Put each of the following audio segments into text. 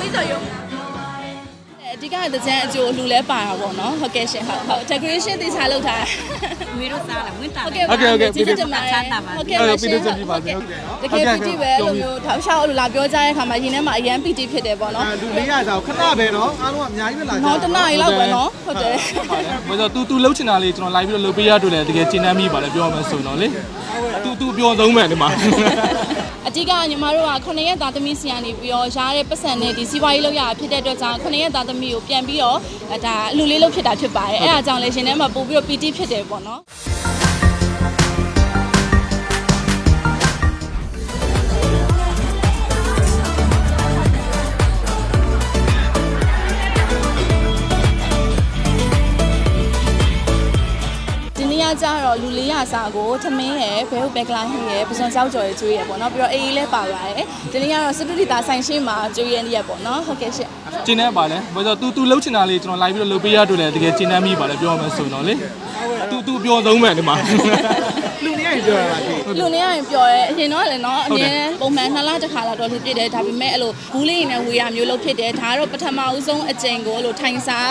ပြီးတော့ရုံအဓိကတကြံအကျိုးအလူလဲပါတာပေါ့နော်ဟုတ်ကဲ့ရှင်ဟုတ်ဟုတ် decoration တေချာလုပ်ထားမီတို့စားလာဝင်တာဟုတ်ကဲ့ဟုတ်ကဲ့ဟုတ်ကဲ့ကျေးဇူးတင်ပါတယ်ချမ်းသာပါဟုတ်ကဲ့အဲ့ပါတော့ရှင်ပြည်သူ့ပြည်ပါစေဟုတ်ကဲ့တကယ်ပီတိပဲအဲ့လိုမျိုးထောက်လျှောက်အဲ့လိုလာပြောကြတဲ့အခါမှာရင်ထဲမှာအရန်ပီတိဖြစ်တယ်ပေါ့နော်အဲလူလေးရစားခဏပဲနော်အားလုံးကအများကြီးပဲလာကြဟောတနားရီလောက်ပဲနော်ဟုတ်တယ်ဘာလို့သူသူလှုပ်ချင်တာလေးကျွန်တော် live ပြီးတော့လုပ်ပေးရတွေ့တယ်တကယ်ကျင်းနှမ်းမိပါလေပြောရမယ်ဆိုတော့လေသူသူပြောဆုံးမယ်ဒီမှာအဓိ ကညီမတို့ကခုနှစ်ရက်သားသမီးစီကနေပြီးတော့ရားတဲ့ပတ်စံနဲ့ဒီစီးပွားရေးလုပ်ရတာဖြစ်တဲ့အတွက်ကြောင့်ခုနှစ်ရက်သားသမီးကိုပြန်ပြီးတော့အဲဒါအလူလေးလုပ်ဖြစ်တာဖြစ်ပါတယ်အဲ့ဒါကြောင့်လေရှင်ထဲမှာပို့ပြီးတော့ပီတိဖြစ်တယ်ပေါ့နော် ကကြတော့လူလေးရစာကိုသမင်းရယ်ဘဲဟုတ်ဘက်ကလိုင်းဟင်းရယ်ပစွန်ချောက်ကြော်ရယ်ကျွေးရယ်ပေါ့နော်ပြီးတော့အေးအေးလည်းပါပါတယ်ဒီနေ့ကတော့စတူဒီတာဆိုင်ရှင်းမှာကျွေးရနေရပေါ့နော်ဟုတ်ကဲ့ရှင့်ကျင်းနှမ်းပါလေဘာလို့သူသူလှုပ်ချင်တာလေးကျွန်တော် live ပြီးတော့လုပ်ပေးရတွေ့တယ်တကယ်ကျင်းနှမ်းမိပါလေပြောရမယ်ဆိုတော့လေသူသူပြောဆုံးမယ်ဒီမှာ လူလေးရရင်ပြောရတာကြီးလူနေရရင်ပြောရဲအရင်တော့လည်းနော်အမြဲပုံမှန်နှစ်လတစ်ခါလောက်တော့လူပြည့်တယ်ဒါပေမဲ့အဲ့လိုဘူးလေးနဲ့ဝေရမျိုးလုပ်ဖြစ်တယ်ဒါကတော့ပထမဦးဆုံးအကြိမ်ကိုအဲ့လိုထိုင်စား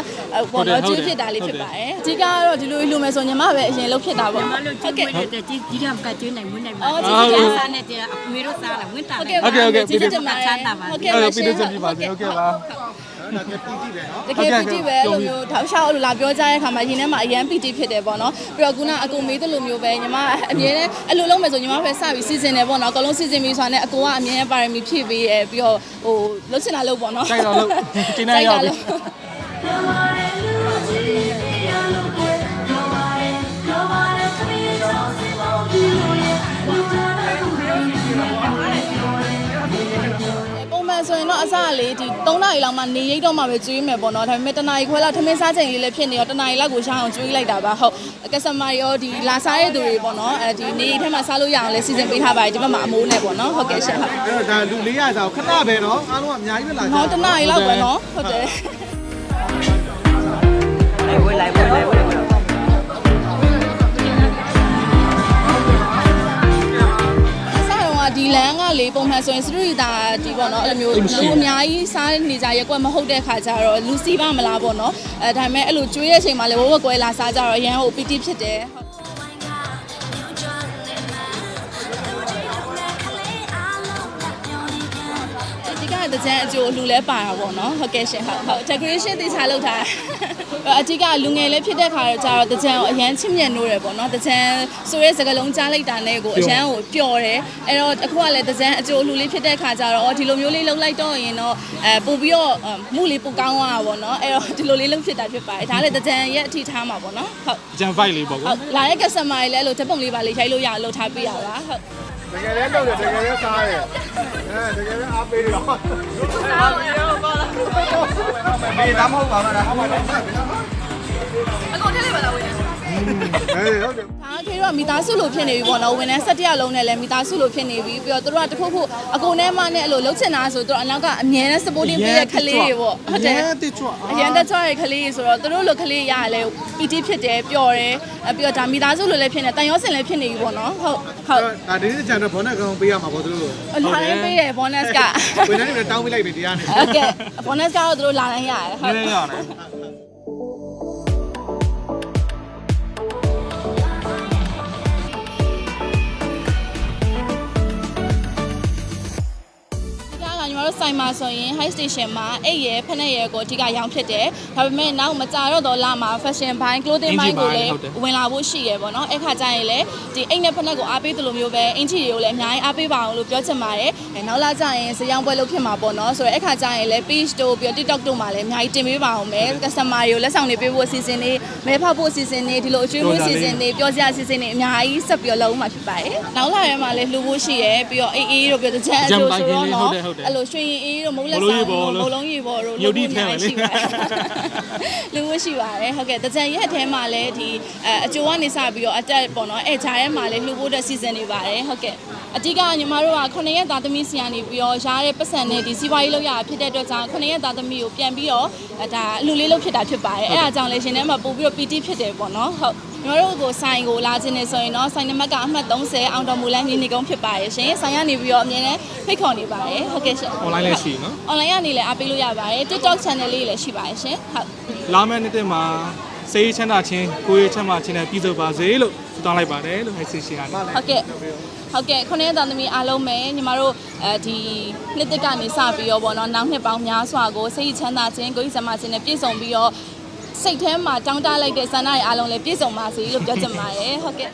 ပေါ့နော်ကျွေးဖြစ်တာလေးဖြစ်ပါတယ်အဓိကကတော့ဒီလိုလူမယ်ဆိုညီမပဲအရင်လုပ်ဖြစ်တာပေါ့မလို့ကျွေးွေးတဲ့ကြီးကြီးရမကကျွေးနိုင်မွေးနိုင်ပါအော်ကျေးဇူးတင်ပါစားနဲ့တဲ့အမေတို့စားလာဝင်တာဟုတ်ကဲ့ပါကျေးဇူးတင်ပါတယ်ဟုတ်ကဲ့အဲ့ပါတော့ရှပြည်င်သူ့ပြည်ပါစေဟုတ်ကဲ့ပါအဲ့ ဒါကပီတိပဲနော်တကယ်ပီတိပဲအဲ့လိုမျိုးထောက်လျှောက်အဲ့လိုလာပြောကြတဲ့အခါမှာရင်ထဲမှာအရန်ပီတိဖြစ်တယ်ပေါ့နော်ပြီးတော့ခုနအကူမေးသလိုမျိုးပဲညီမအမြဲတမ်းအဲ့လိုလုပ်မယ်ဆိုညီမပဲစပြီးစီစဉ်တယ်ပေါ့နော်အကုန်လုံးစီစဉ်ပြီးဆိုတာနဲ့အကူကအမြဲပါရမီဖြည့်ပေးရပြီးတော့ဟိုလှုပ်ချင်တာလုပ်ပေါ့နော်ကြိုက်တော့လို့ကျင်းနှမ်းရောက်ပြီ ဆိုရင်တော့အစားလေးဒီ3နာရီလောက်မှနေရိတ်တော့မှပဲကျွေးမယ်ပေါ့နော်ဒါပေမဲ့တနာရီခွဲလောက်ထမင်းစားချိန်လေးလည်းဖြစ်နေရောတနာရီလောက်ကိုရအောင်ကျွေးလိုက်တာပါဟုတ်ကက်စတမာရောဒီလာစားတဲ့သူတွေပေါ့နော်အဲဒီနေရိတ်ထဲမှာစားလို့ရအောင်လည်းစီစဉ်ပေးထားပါတယ်ဒီဘက်မှာအမိုးနဲ့ပေါ့နော်ဟုတ်ကဲ့ရှင့်ဟုတ်အဲ့တော့ဒါလူလေးရစားခဏပဲနော်အားလုံးကအများကြီးပဲလာကြဟောတနာရီလောက်ပဲနော်ဟုတ်တယ်ဝေးလိုက်ဝေးလိုက်ဝေးလိုက်စား ဒီလမ်းကလေပုံမှန်ဆိုရင်စတူဒီတာဒီပေါ့နော်အဲ့လိုမျိုးလူအများကြီးစားနေကြရက်ကွက်မဟုတ်တဲ့ခါကျတော့လူစီးပါမလားပေါ့နော်အဲဒါပေမဲ့အဲ့လိုကျွေးတဲ့အချိန်မှာလေဝဝကွဲလာစားကြတော့အရန်ဟိုပီတိဖြစ်တယ် တ်ဒီကတကြံအကျိုးအလူလဲပါတာပေါ့နော်ဟုတ်ကဲ့ရှင်ဟုတ်ဟုတ် decoration တေချာလုပ်ထားအဓိကလူငယ်လေးဖြစ်တဲ့ခါကျတော့တကြံကိုအရန်ချစ်မြတ်နိုးတယ်ပေါ့နော်တကြံဆိုရဲစကလုံးကြားလိုက်တာနဲ့ကိုအရန်ကိုပျော်တယ်အဲ့တော့အခုကလည်းတကြံအကျိုးအလူလေးဖြစ်တဲ့ခါကျတော့အော်ဒီလိုမျိုးလေးလှုပ်လိုက်တော့ရင်တော့အဲပို့ပြီးတော့မှုလေးပိုကောင်းသွားတာပေါ့နော်အဲ့တော့ဒီလိုလေးလှုပ်ဖြစ်တာဖြစ်ပါတယ်ဒါလည်းတကြံရဲ့အထီထားမှာပေါ့နော်ဟုတ်ဂျန်ဖိုက်လေးပေါ့ကွာဟုတ်လာတဲ့ customer တွေလည်းအဲ့လိုဓာတ်ပုံလေးပါလေးရိုက်လို့ရအောင်လှုပ်ထားပေးရပါဟုတ် တကယ်လည်းတော့တကယ်လည်းစားတယ်အဲတကယ်လည်းအားပေးရောစားရောပါလားမေးသားမဟုတ်ပါဘူးလားဟုတ်ပါတယ်အကုန်ထည့်လိုက်ပါလားဝင် ဟေးဟုတ်တယ်ဒါခေတော့မိသားစုလိုဖြစ်နေပြီပေါ့နော်ဝန်ထမ်း၁၁လုံးနဲ့လည်းမိသားစုလိုဖြစ်နေပြီပြီးတော့သူတို့ကတခုခုအကုန်နဲ့မှနဲ့အဲ့လိုလှုပ်ချင်တာဆိုတော့အနောက်ကအမြဲတမ်း supporting ပေးတဲ့ကလေးတွေပေါ့ဟုတ်တယ်တိကျွတ်အရန်တက်ကြွတဲ့ကလေးတွေဆိုတော့သူတို့လိုကလေးရရလဲပီတိဖြစ်တယ်ပျော်တယ်အပြီးတော့ဒါမိသားစုလိုလည်းဖြစ်နေတန်ရောစင်လည်းဖြစ်နေပြီပေါ့နော်ဟုတ်ဟုတ်ဒါဒီနေ့ကျန်တော့ဘောနက်ကောင်ပေးရမှာပေါ့သူတို့လာရင်ပေးတယ် bonus ကဝန်ထမ်းတွေလည်းတောင်းပေးလိုက်ပြီတရားနဲ့ဟုတ်ကဲ့ bonus ကတော့သူတို့လာတိုင်းရတယ်ဟုတ်နည်းနည်းရတယ် ဆိုင်မှာဆိုရင် high station မှာအိတ်ရယ်ဖက်နဲ့ရယ်ကိုအဓိကရောင်းဖြစ်တယ်ဒါပေမဲ့နောက်မကြတော့တော့လာမှာ fashion ဘိုင်း clothing ဘိုင်းကိုလည်းဝင်လာဖို့ရှိရယ်ပေါ့နော်အဲ့ခါကျရင်လည်းဒီအိတ်နဲ့ဖက်နဲ့ကိုအားပေးသလိုမျိုးပဲအင်ချီတွေကိုလည်းအများကြီးအားပေးပါအောင်လို့ပြောချင်ပါတယ်အဲနောက်လာကျရင်ဇယောင်းပွဲလုပ်ဖြစ်မှာပေါ့နော်ဆိုတော့အဲ့ခါကျရင်လည်း page တို့ပြီးတော့ TikTok တို့မှာလည်းအများကြီးတင်ပေးပါအောင်မယ် customer တွေကိုလက်ဆောင်တွေပေးဖို့အစီအစဉ်တွေမဲဖောက်ဖို့အစီအစဉ်တွေဒီလိုအကျွေးမှုအစီအစဉ်တွေပြောစရာအစီအစဉ်တွေအများကြီးဆက်ပြီးတော့လုပ်မှာဖြစ်ပါတယ်နောက်လာရဲမှာလည်းလှူဖို့ရှိရယ်ပြီးတော့အေးအေးတို့ပြီးတော့တချမ်းအကျိုးဆိုတော့နော်အဲ့လိုရွှေရင်အေးတို့မုံလက်ဆောင်တို့မုံလုံးရေပေါ်တို့လူမှုရှိပါတယ်လူမှုရှိပါတယ်ဟုတ်ကဲ့တကြံရက်ထဲမှာလည်းဒီအအကျိုးကနေစပြီးတော့အတက်ပေါ့နော်အဲဂျားထဲမှာလည်းလှူဖို့တဲ့စီစဉ်နေပါတယ်ဟုတ်ကဲ့အဓိကညီမတို့ကခုနှစ်ရက်သားသမီးစီကနေပြီးတော့ရားတဲ့ပတ်စံနဲ့ဒီစီးပွားရေးလုပ်ရတာဖြစ်တဲ့အတွက်ကြောင့်ခုနှစ်ရက်သားသမီးကိုပြန်ပြီးတော့ဒါအလူလေးလုပ်ဖြစ်တာဖြစ်ပါတယ်အဲအားကြောင့်လည်းရှင်ထဲမှာပို့ပြီးတော့ပီတိဖြစ်တယ်ပေါ့နော်ဟုတ် ညီမတို့ကိုဆိုင်ကိုလာခြင်းနေဆိုရင်တော့ဆိုင်နံပါတ်ကအမှတ်30အောင်တော်မူလန်းမြင်းနေကုန်းဖြစ်ပါရဲ့ရှင်ဆိုင်ကနေပြီးတော့အမြဲတမ်းဖိတ်ခေါ်နေပါတယ်ဟုတ်ကဲ့ရှင် online လည်းရှိနော် online ကနေလည်းအားပေးလို့ရပါတယ် TikTok channel လေးလည်းရှိပါတယ်ရှင်ဟုတ်လာမယ့်နေ့တက်မှာစေးချမ်းသာချင်းကိုယ်ရေးချမ်းသာချင်းနဲ့ပြည်စုံပါစေလို့ဆုတောင်းလိုက်ပါတယ်လို့ဟိုက်စီရှင်ကနေဟုတ်ကဲ့ဟုတ်ကဲ့ခုနှစ်သားသမီးအားလုံးပဲညီမတို့အဲဒီနှစ်တစ်ကနေစပြီးတော့ဗောနော်နောက်နှစ်ပေါင်းများစွာကိုစိတ်ချမ်းသာခြင်းကိုယ်ကြီးစမခြင်းနဲ့ပြည့်စုံပြီးတော့ စိတ်ထဲမှာတောင်းတလိုက်တဲ့ဆန္ဒတွေအားလုံးလည်းပြည့်စုံပါစေလို့ပြောချင်ပါတယ်ဟုတ်ကဲ့